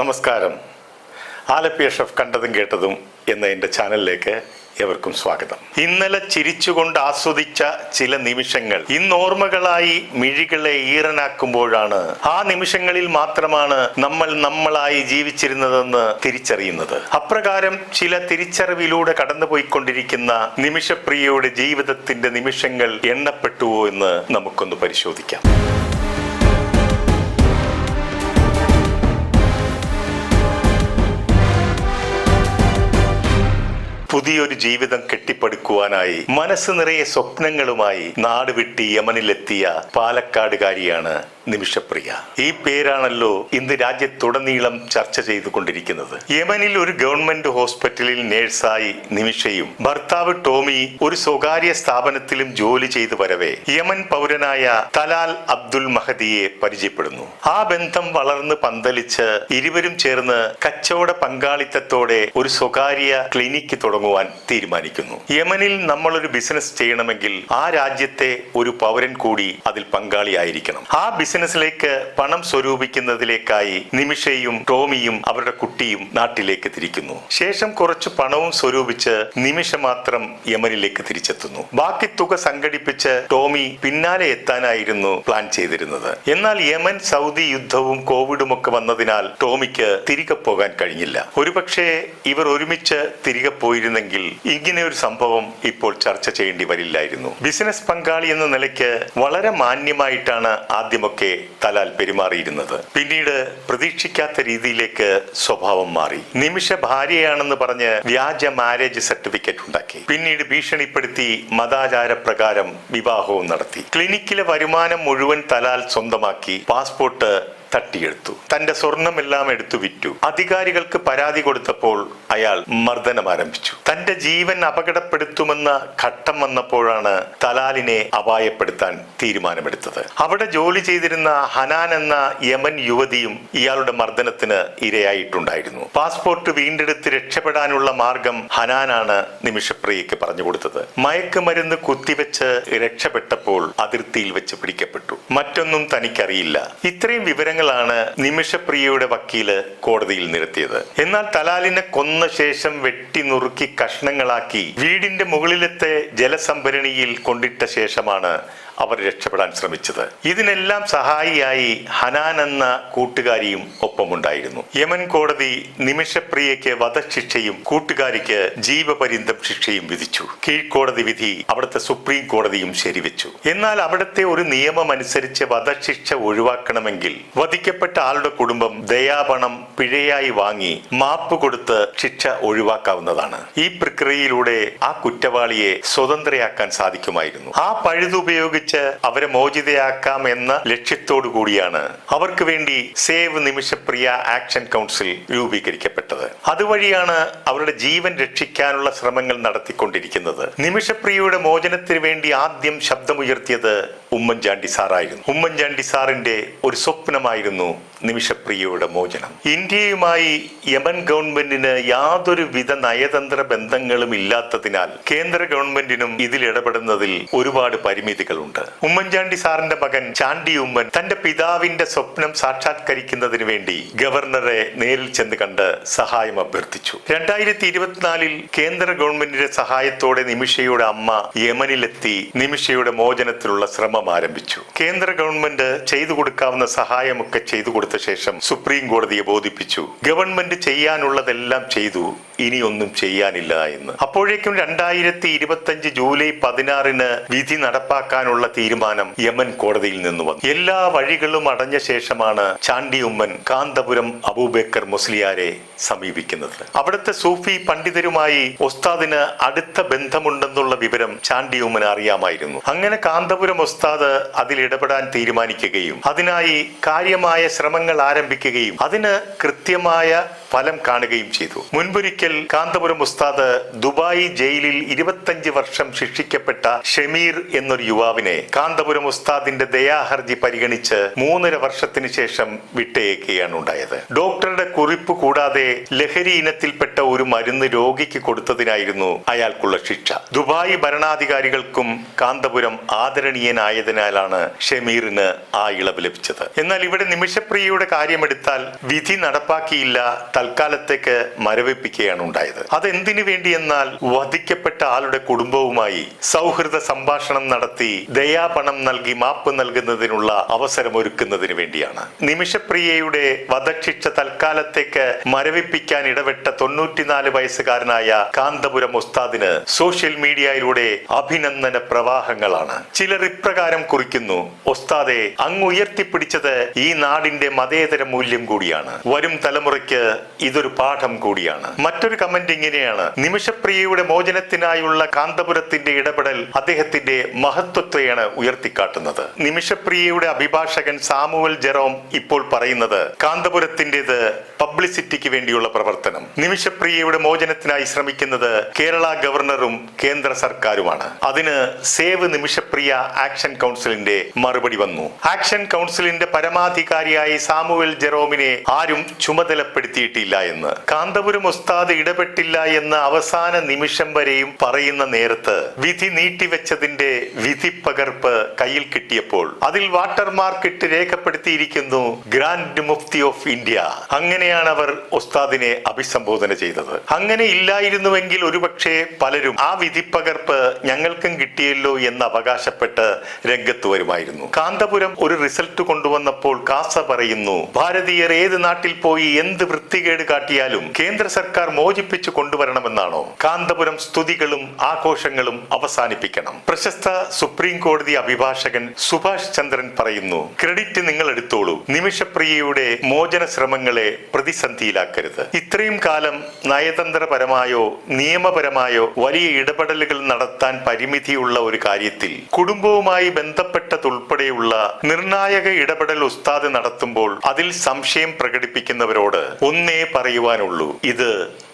നമസ്കാരം. ആലപ്പി ഷെഫ് കണ്ടതും കേട്ടതും എന്ന എന്റെ ചാനലിലേക്ക് എവർക്കും സ്വാഗതം. ഇന്നലെ ചിരിച്ചുകൊണ്ട് ആസ്വദിച്ച ചില നിമിഷങ്ങൾ ഇന്ന് ഓർമ്മകളായി മിഴികളെ ഈറനാക്കുമ്പോഴാണ് ആ നിമിഷങ്ങളിൽ മാത്രമാണ് നമ്മൾ നമ്മളായി ജീവിച്ചിരുന്നതെന്ന് തിരിച്ചറിയുന്നത്. അപ്രകാരം ചില തിരിച്ചറിവിലൂടെ കടന്നുപോയിക്കൊണ്ടിരിക്കുന്ന നിമിഷപ്രിയയുടെ ജീവിതത്തിന്റെ നിമിഷങ്ങൾ എണ്ണപ്പെട്ടുവോ എന്ന് നമുക്കൊന്ന് പരിശോധിക്കാം. പുതിയൊരു ജീവിതം കെട്ടിപ്പടുക്കുവാനായി മനസ്സ് നിറയെ സ്വപ്നങ്ങളുമായി നാട് വിട്ട് യമനിലെത്തിയ പാലക്കാടുകാരിയാണ് നിമിഷപ്രിയ. ഈ പേരാണല്ലോ ഇന്ന് രാജ്യത്തുടനീളം ചർച്ച ചെയ്തുകൊണ്ടിരിക്കുന്നത്. യമനിൽ ഒരു ഗവൺമെന്റ് ഹോസ്പിറ്റലിൽ നേഴ്സായി നിമിഷയും ഭർത്താവ് ടോമി ഒരു സ്വകാര്യ സ്ഥാപനത്തിലും ജോലി ചെയ്തു വരവെ യമൻ പൗരനായ തലാൽ അബ്ദുൽ മഹദിയെ പരിചയപ്പെടുന്നു. ആ ബന്ധം വളർന്ന് പന്തലിച്ച് ഇരുവരും ചേർന്ന് കച്ചവട പങ്കാളിത്തത്തോടെ ഒരു സ്വകാര്യ ക്ലിനിക്ക് തുടങ്ങുവാൻ തീരുമാനിക്കുന്നു. യമനിൽ നമ്മളൊരു ബിസിനസ് ചെയ്യണമെങ്കിൽ ആ രാജ്യത്തെ ഒരു പൗരൻ കൂടി അതിൽ പങ്കാളിയായിരിക്കണം. ആ ബിസിനസ്സിലേക്ക് പണം സ്വരൂപിക്കുന്നതിലേക്കായി നിമിഷയും ടോമിയും അവരുടെ കുട്ടിയും നാട്ടിലേക്ക് തിരിക്കുന്നു. ശേഷം കുറച്ച് പണവും സ്വരൂപിച്ച് നിമിഷ മാത്രം യമനിലേക്ക് തിരിച്ചെത്തുന്നു. ബാക്കി തുക സംഘടിപ്പിച്ച് ടോമി പിന്നാലെ എത്താനായിരുന്നു പ്ലാൻ ചെയ്തിരുന്നത്. എന്നാൽ യമൻ സൗദി യുദ്ധവും കോവിഡും ഒക്കെ വന്നതിനാൽ ടോമിക്ക് തിരികെ പോകാൻ കഴിഞ്ഞില്ല. ഒരുപക്ഷെ ഇവർ ഒരുമിച്ച് തിരികെ പോയിരുന്നെങ്കിൽ ഇങ്ങനെ ഒരു സംഭവം ഇപ്പോൾ ചർച്ച ചെയ്യേണ്ടി വരില്ലായിരുന്നു. ബിസിനസ് പങ്കാളി എന്ന നിലയ്ക്ക് വളരെ മാന്യമായിട്ടാണ് ആദ്യമൊക്കെ തലാൽ പെരുമാറിയിരുന്നത്. പിന്നീട് പ്രതീക്ഷിക്കാത്ത രീതിയിലേക്ക് സ്വഭാവം മാറി. നിമിഷ ഭാര്യയാണെന്ന് പറഞ്ഞ് വ്യാജ മാരേജ് സർട്ടിഫിക്കറ്റ് ഉണ്ടാക്കി. പിന്നീട് ഭീഷണിപ്പെടുത്തി മതാചാര പ്രകാരം വിവാഹവും നടത്തി. ക്ലിനിക്കിലെ വരുമാനം മുഴുവൻ തലാൽ സ്വന്തമാക്കി. പാസ്പോർട്ട് തട്ടിയെടുത്തു. തന്റെ സ്വർണമെല്ലാം എടുത്തു വിറ്റു. അധികാരികൾക്ക് പരാതി കൊടുത്തപ്പോൾ അയാൾ മർദ്ദനം ആരംഭിച്ചു. തന്റെ ജീവൻ അപകടപ്പെടുത്തുമെന്ന ഘട്ടം വന്നപ്പോഴാണ് തലാലിനെ അപായപ്പെടുത്താൻ തീരുമാനമെടുത്തത്. അവിടെ ജോലി ചെയ്തിരുന്ന ഹനാൻ എന്ന യമൻ യുവതിയും ഇയാളുടെ മർദ്ദനത്തിന് ഇരയായിട്ടുണ്ടായിരുന്നു. പാസ്പോർട്ട് വീണ്ടെടുത്ത് രക്ഷപ്പെടാനുള്ള മാർഗം ഹനാനാണ് നിമിഷപ്രിയയ്ക്ക് പറഞ്ഞു കൊടുത്തത്. മയക്കുമരുന്ന് കുത്തിവെച്ച് രക്ഷപ്പെട്ടപ്പോൾ അതിർത്തിയിൽ വെച്ച് പിടിക്കപ്പെട്ടു. മറ്റൊന്നും തനിക്കറിയില്ല. ഇത്രയും വിവരങ്ങളാണ് നിമിഷപ്രിയയുടെ വക്കീൽ കോടതിയിൽ നിരത്തിയത്. എന്നാൽ തലാലിനെ കൊന്ന ശേഷം വെട്ടി നുറുക്കി കഷ്ണങ്ങളാക്കി വീടിന്റെ മുകളിലത്തെ ജലസംഭരണിയിൽ കൊണ്ടിട്ട ശേഷമാണ് അവർ രക്ഷപ്പെടാൻ ശ്രമിച്ചത്. ഇതിനെല്ലാം സഹായിയായി ഹനാൻ എന്ന കൂട്ടുകാരിയും ഒപ്പമുണ്ടായിരുന്നു. യമൻ കോടതി നിമിഷപ്രിയയ്ക്ക് വധശിക്ഷയും കൂട്ടുകാരിക്ക് ജീവപര്യന്തം ശിക്ഷയും വിധിച്ചു. കീഴ്ക്കോടതി വിധി അവിടുത്തെ സുപ്രീം കോടതിയും ശരിവെച്ചു. എന്നാൽ അവിടുത്തെ ഒരു നിയമം അനുസരിച്ച് വധശിക്ഷ ഒഴിവാക്കണമെങ്കിൽ വധിക്കപ്പെട്ട ആളുടെ കുടുംബം ദയാപണം പിഴയായി വാങ്ങി മാപ്പ് കൊടുത്ത് ശിക്ഷ ഒഴിവാക്കാവുന്നതാണ്. ഈ പ്രക്രിയയിലൂടെ ആ കുറ്റവാളിയെ സ്വതന്ത്രയാക്കാൻ സാധിക്കുമായിരുന്നു. ആ പഴുതുപയോഗിച്ച് അവരെ മോചിതയാക്കാം എന്ന ലക്ഷ്യത്തോടു കൂടിയാണ് അവർക്ക് വേണ്ടി സേവ് നിമിഷപ്രിയ ആക്ഷൻ കൗൺസിൽ രൂപീകരിക്കപ്പെട്ടത്. അതുവഴിയാണ് അവരുടെ ജീവൻ രക്ഷിക്കാനുള്ള ശ്രമങ്ങൾ നടത്തിക്കൊണ്ടിരിക്കുന്നത്. നിമിഷപ്രിയയുടെ മോചനത്തിന് വേണ്ടി ആദ്യം ശബ്ദമുയർത്തിയത് ഉമ്മൻചാണ്ടി സാറായിരുന്നു. ഉമ്മൻചാണ്ടി സാറിന്റെ ഒരു സ്വപ്നമായിരുന്നു നിമിഷപ്രിയയുടെ മോചനം. ഇന്ത്യയുമായി യമൻ ഗവൺമെന്റിന് യാതൊരു വിധ നയതന്ത്ര ബന്ധങ്ങളും ഇല്ലാത്തതിനാൽ കേന്ദ്ര ഗവൺമെന്റിനും ഇതിൽ ഇടപെടുന്നതിൽ ഒരുപാട് പരിമിതികളുണ്ട്. ഉമ്മൻചാണ്ടി സാറിന്റെ മകൻ ചാണ്ടി ഉമ്മൻ തന്റെ പിതാവിന്റെ സ്വപ്നം സാക്ഷാത്കരിക്കുന്നതിന് വേണ്ടി ഗവർണറെ നേരിൽ ചെന്ന് കണ്ട് സഹായം അഭ്യർത്ഥിച്ചു. രണ്ടായിരത്തി ഇരുപത്തിനാലിൽ കേന്ദ്ര ഗവൺമെന്റിന്റെ സഹായത്തോടെ നിമിഷയുടെ അമ്മ യമനിലെത്തി നിമിഷയുടെ മോചനത്തിലുള്ള ശ്രമം ആരംഭിച്ചു. കേന്ദ്ര ഗവൺമെന്റ് ചെയ്തു കൊടുക്കാവുന്ന സഹായമൊക്കെ ചെയ്തു കൊടുത്ത. ശേഷം സുപ്രീം കോടതിയെ ബോധിപ്പിച്ചു. ഗവൺമെന്റ് ചെയ്യാനുള്ളതെല്ലാം ചെയ്തു. ഇനിയൊന്നും ചെയ്യാനില്ല എന്ന്. അപ്പോഴേക്കും രണ്ടായിരത്തി ഇരുപത്തിയഞ്ച് ജൂലൈ പതിനാറിന് വിധി നടപ്പാക്കാനുള്ള തീരുമാനം യമൻ കോടതിയിൽ നിന്ന് വന്നു. എല്ലാ വഴികളും അടഞ്ഞ ശേഷമാണ് ചാണ്ടി ഉമ്മൻ കാന്തപുരം അബൂബേക്കർ മുസ്ലിയാരെ സമീപിക്കുന്നത്. അവിടുത്തെ സൂഫി പണ്ഡിതരുമായി ഉസ്താദിന് അടുത്ത ബന്ധമുണ്ടെന്നുള്ള വിവരം ചാണ്ടി ഉമ്മന് അറിയാമായിരുന്നു. അങ്ങനെ കാന്തപുരം ഉസ്താദ് അതിൽ ഇടപെടാൻ തീരുമാനിക്കുകയും അതിനായി കാര്യമായ ശ്രമങ്ങൾ ആരംഭിക്കുകയും അതിന് കൃത്യമായ ഫലം കാണുകയും ചെയ്തു. മുൻപൊരിക്കൽ കാന്തപുരം ഉസ്താദ് ദുബായ് ജയിലിൽ ഇരുപത്തഞ്ച് വർഷം ശിക്ഷിക്കപ്പെട്ട ഷമീർ എന്നൊരു യുവാവിനെ കാന്തപുരം ഉസ്താദിന്റെ ദയാഹർജി പരിഗണിച്ച് മൂന്നര വർഷത്തിന് ശേഷം വിട്ടയക്കുകയാണ് ഉണ്ടായത്. ഡോക്ടറുടെ കുറിപ്പ് കൂടാതെ ലഹരി ഇനത്തിൽപ്പെട്ട ഒരു മരുന്ന് രോഗിക്ക് കൊടുത്തതിനായിരുന്നു അയാൾക്കുള്ള ശിക്ഷ. ദുബായ് ഭരണാധികാരികൾക്കും കാന്തപുരം ആദരണീയനായതിനാലാണ് ഷമീറിന് ആ ഇളവ് ലഭിച്ചത്. എന്നാൽ ഇവിടെ നിമിഷപ്രിയയുടെ നിമിഷപ്രിയയുടെ കാര്യമെടുത്താൽ വിധി നടപ്പാക്കിയില്ല തൽക്കാലത്തേക്ക് മരവിപ്പിക്കുകയാണ് ഉണ്ടായത്. അതെന്തിനു വേണ്ടിയെന്നാൽ വധിക്കപ്പെട്ട ആളുടെ കുടുംബവുമായി സൗഹൃദ സംഭാഷണം നടത്തി ദയാപണം നൽകി മാപ്പ് നൽകുന്നതിനുള്ള അവസരം ഒരുക്കുന്നതിന് വേണ്ടിയാണ്. നിമിഷപ്രിയയുടെ വധശിക്ഷ തൽക്കാലത്തേക്ക് മരവിപ്പിക്കാൻ ഇടപെട്ട തൊണ്ണൂറ്റിനാല് വയസ്സുകാരനായ കാന്തപുരം ഉസ്താദിന് സോഷ്യൽ മീഡിയയിലൂടെ അഭിനന്ദന പ്രവാഹങ്ങളാണ്. ചിലർ ഇപ്രകാരം കുറിക്കുന്നു ഉസ്താദെ അങ്ങ് ഉയർത്തിപ്പിടിച്ചത് ഈ നാടിന്റെ മതേതര മൂല്യം കൂടിയാണ്. വരും തലമുറയ്ക്ക് ഇതൊരു പാഠം കൂടിയാണ്. മറ്റൊരു കമന്റ് ഇങ്ങനെയാണ്. നിമിഷപ്രിയയുടെ മോചനത്തിനായുള്ള കാന്തപുരത്തിന്റെ ഇടപെടൽ അദ്ദേഹത്തിന്റെ മഹത്വത്തെയാണ് ഉയർത്തിക്കാട്ടുന്നത്. നിമിഷപ്രിയയുടെ അഭിഭാഷകൻ സാമുവൽ ജെറോം ഇപ്പോൾ പറയുന്നത് കാന്തപുരത്തിന്റേത് പബ്ലിസിറ്റിക്ക് വേണ്ടിയുള്ള പ്രവർത്തനം. നിമിഷപ്രിയയുടെ മോചനത്തിനായി ശ്രമിക്കുന്നത് കേരള ഗവർണറും കേന്ദ്ര സർക്കാരുമാണ്. അതിന് സേവ് നിമിഷപ്രിയ ആക്ഷൻ കൗൺസിലിന്റെ മറുപടി വന്നു. ആക്ഷൻ കൗൺസിലിന്റെ പരമാധികാരിയായി സാമുവൽ ജെറോമിനെ ആരും ചുമതലപ്പെടുത്തിയിട്ടില്ല എന്ന്. കാന്തപുരം ഉസ്താദ് ഇടപെട്ടില്ല എന്ന് അവസാന നിമിഷം വരെയും പറയുന്ന നേരത്ത് വിധി നീട്ടിവെച്ചതിന്റെ വിധി പകർപ്പ് കയ്യിൽ കിട്ടിയപ്പോൾ അതിൽ വാട്ടർമാർക്ക് ഇട്ട് രേഖപ്പെടുത്തിയിരിക്കുന്നു ഗ്രാൻഡ് മുഫ്തി ഓഫ് ഇന്ത്യ. അങ്ങനെയാണ് അവർ ഉസ്താദിനെ അഭിസംബോധന ചെയ്തത്. അങ്ങനെ ഇല്ലായിരുന്നുവെങ്കിൽ ഒരുപക്ഷെ പലരും ആ വിധിപ്പകർപ്പ് ഞങ്ങൾക്കും കിട്ടിയല്ലോ എന്ന് അവകാശപ്പെട്ട് രംഗത്ത് വരുമായിരുന്നു. കാന്തപുരം ഒരു റിസൾട്ട് കൊണ്ടുവന്നപ്പോൾ കാസ പറയുന്നു ഭാരതീയർ ഏത് നാട്ടിൽ പോയി എന്ത് വൃത്തികേട് കാട്ടിയാലും കേന്ദ്ര സർക്കാർ മോചിപ്പിച്ചു കൊണ്ടുവരണമെന്നാണോ? കാന്തപുരം സ്തുതികളും ആഘോഷങ്ങളും അവസാനിപ്പിക്കണം. പ്രശസ്ത സുപ്രീം കോടതി അഭിഭാഷകൻ സുഭാഷ് ചന്ദ്രൻ പറയുന്നു ക്രെഡിറ്റ് നിങ്ങൾ എടുത്തോളൂ. നിമിഷപ്രിയയുടെ മോചന ശ്രമങ്ങളെ പ്രതിസന്ധിയിലാക്കരുത്. ഇത്രയും കാലം നയതന്ത്രപരമായോ നിയമപരമായോ വലിയ ഇടപെടലുകൾ നടത്താൻ പരിമിതിയുള്ള ഒരു കാര്യത്തിൽ കുടുംബവുമായി ബന്ധപ്പെട്ടതുൾപ്പെടെയുള്ള നിർണായക ഇടപെടൽ ഉസ്താദ് നടത്തുമ്പോൾ അതിൽ സംശയം പ്രകടിപ്പിക്കുന്നവരോട് ഒന്നേ പറയുവാനുള്ളൂ. ഇത്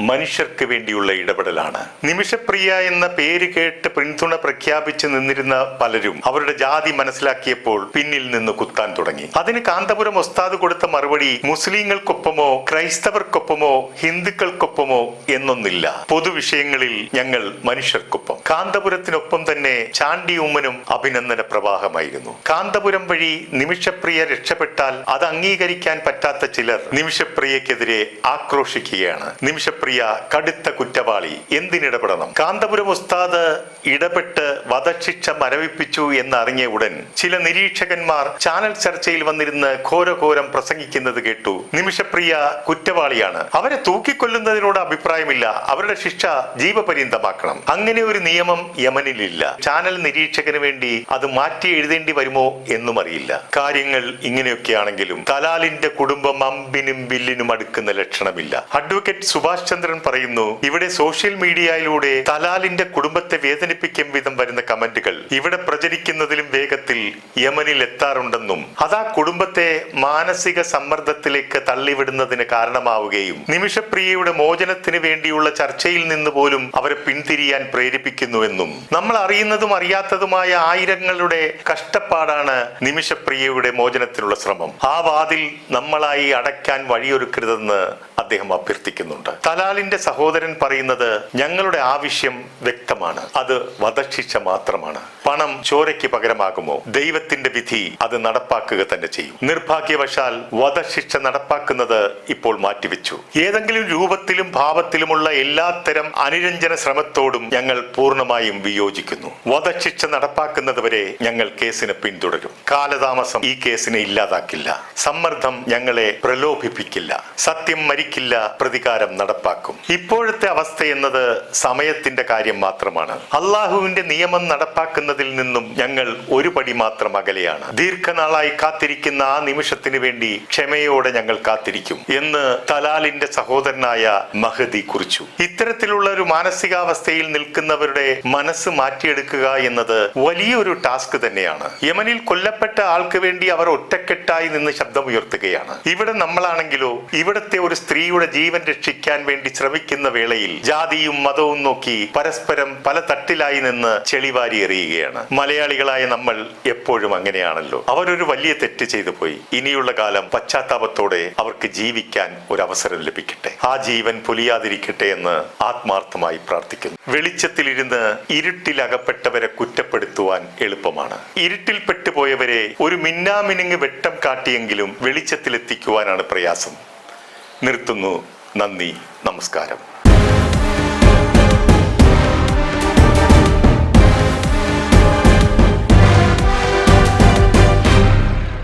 മനുഷ്യർക്ക് വേണ്ടിയുള്ള ഇടപെടലാണ്. നിമിഷപ്രിയ എന്ന പേര് കേട്ട് പിന്തുണ പ്രഖ്യാപിച്ച് നിന്നിരുന്ന പലരും അവരുടെ ജാതി മനസ്സിലാക്കിയപ്പോൾ പിന്നിൽ നിന്ന് കുത്താൻ തുടങ്ങി. അതിന് കാന്തപുരം ഒസ്താദ് കൊടുത്ത മറുപടി മുസ്ലിങ്ങൾക്കൊപ്പമോ ക്രൈസ്തവർക്കൊപ്പമോ ഹിന്ദുക്കൾക്കൊപ്പമോ എന്നൊന്നില്ല. പൊതുവിഷയങ്ങളിൽ ഞങ്ങൾ മനുഷ്യർക്കൊപ്പം. കാന്തപുരത്തിനൊപ്പം തന്നെ ചാണ്ടി ഉമ്മനും അഭിനന്ദന പ്രവാഹമായിരുന്നു. കാന്തപുരം വഴി നിമിഷപ്രിയ രക്ഷപ്പെട്ടാൽ അത് അംഗീകരിക്കാൻ പറ്റാത്ത ചിലർ നിമിഷപ്രിയക്കെതിരെ ആക്രോശിക്കുകയാണ്. നിമിഷപ്രിയ കടുത്ത കുറ്റവാളി എന്തിനിടപെടണം? കാന്തപുരം ഉസ്താദ് ഇടപെട്ട് വധശിക്ഷ മരവിപ്പിച്ചു എന്നറിഞ്ഞ ഉടൻ ചില നിരീക്ഷകന്മാർ ചാനൽ ചർച്ചയിൽ വന്നിരുന്ന് ഘോരഘോരം പ്രസംഗിക്കുന്നത് കേട്ടു. നിമിഷപ്രിയ കുറ്റവാളിയാണ്. അവരെ തൂക്കിക്കൊല്ലുന്നതിനോട് അഭിപ്രായമില്ല. അവരുടെ ശിക്ഷ ജീവപര്യന്തമാക്കണം. അങ്ങനെ ഒരു നിയമം യമനിലില്ല. ചാനൽ നിരീക്ഷകന് വേണ്ടി അത് മാറ്റി എഴുതേണ്ടി വരുമോ എന്നും അറിയില്ല. കാര്യങ്ങൾ ഇങ്ങനെയൊക്കെയാണെങ്കിലും തലാലിന്റെ കുടുംബം അമ്പിനും ബില്ലിനും അടുക്കുന്ന ലക്ഷണമില്ല. അഡ്വക്കേറ്റ് സുഭാഷ് ചന്ദ്രൻ പറയുന്നു ഇവിടെ സോഷ്യൽ മീഡിയയിലൂടെ തലാലിന്റെ കുടുംബത്തെ വേദനിപ്പിക്കും വിധം വരുന്ന കമന്റുകൾ ഇവിടെ പ്രചരിക്കുന്നതിലും വേഗത്തിൽ യമനിൽ എത്താറുണ്ടെന്നും അതാ കുടുംബത്തെ മാനസിക സമ്മർദ്ദത്തിലേക്ക് തള്ളിവിടുന്നതിന് കാരണമാവുകയും നിമിഷപ്രിയയുടെ മോചനത്തിന് വേണ്ടിയുള്ള ചർച്ചയിൽ നിന്ന് പോലും അവരെ പിന്തിരിയാൻ പ്രേരിപ്പിക്കുന്നുവെന്നും നമ്മൾ അറിയുന്നതും അറിയാത്തതുമായ ആയിരങ്ങളുടെ കഷ്ടപ്പാടാണ് നിമിഷപ്രിയയുടെ മോചനത്തിനുള്ള ശ്രമം. ആ വാതിൽ നമ്മളായി അടയ്ക്കാൻ വഴിയൊരുക്കരുതെന്ന് അദ്ദേഹം അഭ്യർത്ഥിക്കുന്നുണ്ട്. തലാലിന്റെ സഹോദരൻ പറയുന്നത് ഞങ്ങളുടെ ആവശ്യം വ്യക്തമാണ്. അത് വധശിക്ഷ മാത്രമാണ്. പണം ചോരയ്ക്ക് പകരമാകുമോ? ദൈവത്തിന്റെ വിധി അത് നടപ്പാക്കുക തന്നെ ചെയ്യും. നിർഭാഗ്യവശാൽ വധശിക്ഷ നടപ്പാക്കുന്നത് ഇപ്പോൾ മാറ്റിവെച്ചു. ഏതെങ്കിലും രൂപത്തിലും ഭാവത്തിലുമുള്ള എല്ലാത്തരം അനുരഞ്ജന ശ്രമത്തോടും ഞങ്ങൾ പൂർണമായും വിയോജിക്കുന്നു. വധശിക്ഷ നടപ്പാക്കുന്നതുവരെ ഞങ്ങൾ കേസിനെ പിന്തുടരും. കാലതാമസം ഈ കേസിനെ ഇല്ലാതാക്കില്ല. സമ്മർദ്ദം ഞങ്ങളെ പ്രലോഭിപ്പിക്കില്ല. സത്യം മരിക്കില്ല. പ്രതികാരം നടപ്പാക്കും ഇപ്പോഴത്തെ അവസ്ഥ എന്നത് സമയത്തിന്റെ കാര്യം മാത്രമാണ്. അള്ളാഹുവിന്റെ നിയമം നടപ്പാക്കുന്നതിൽ നിന്നും ഞങ്ങൾ ഒരു പടി മാത്രം അകലെയാണ്. ദീർഘനാളായി കാത്തിരിക്കുന്ന ആ നിമിഷത്തിന് വേണ്ടി ക്ഷമയോടെ ഞങ്ങൾ കാത്തിരിക്കും എന്ന് തലാലിന്റെ സഹോദരനായ മഹദി കുറിച്ചു. ഇത്തരത്തിലുള്ള ഒരു മാനസികാവസ്ഥയിൽ നിൽക്കുന്നവരുടെ മനസ്സ് മാറ്റിയെടുക്കുക എന്നത് വലിയൊരു ടാസ്ക് തന്നെയാണ്. യമനിൽ കൊല്ലപ്പെട്ട ആൾക്ക് വേണ്ടി അവർ ഒറ്റക്കെട്ടായി നിന്ന് ശബ്ദമുയർത്തുകയാണ്. ഇവിടെ നമ്മളാണെങ്കിലോ ഇവിടുത്തെ ഒരു സ്ത്രീയുടെ ജീവൻ രക്ഷിക്കാൻ വേണ്ടി വേണ്ടി ശ്രമിക്കുന്ന വേളയിൽ ജാതിയും മതവും നോക്കി പരസ്പരം പല തട്ടിലായി നിന്ന് ചെളിവാരി എറിയുകയാണ്. മലയാളികളായ നമ്മൾ എപ്പോഴും അങ്ങനെയാണല്ലോ. അവരൊരു വലിയ തെറ്റ് ചെയ്തു പോയി. ഇനിയുള്ള കാലം പശ്ചാത്താപത്തോടെ അവർക്ക് ജീവിക്കാൻ ഒരു അവസരം ലഭിക്കട്ടെ. ആ ജീവൻ പൊലിയാതിരിക്കട്ടെ എന്ന് ആത്മാർത്ഥമായി പ്രാർത്ഥിക്കുന്നു. വെളിച്ചത്തിലിരുന്ന് ഇരുട്ടിലകപ്പെട്ടവരെ കുറ്റപ്പെടുത്തുവാൻ എളുപ്പമാണ്. ഇരുട്ടിൽ പെട്ടുപോയവരെ ഒരു മിന്നാമിനുങ്ങ് വെട്ടം കാട്ടിയെങ്കിലും വെളിച്ചത്തിലെത്തിക്കുവാനാണ് പ്രയാസം. നിർത്തുന്നു നന്ദി നമസ്കാരം.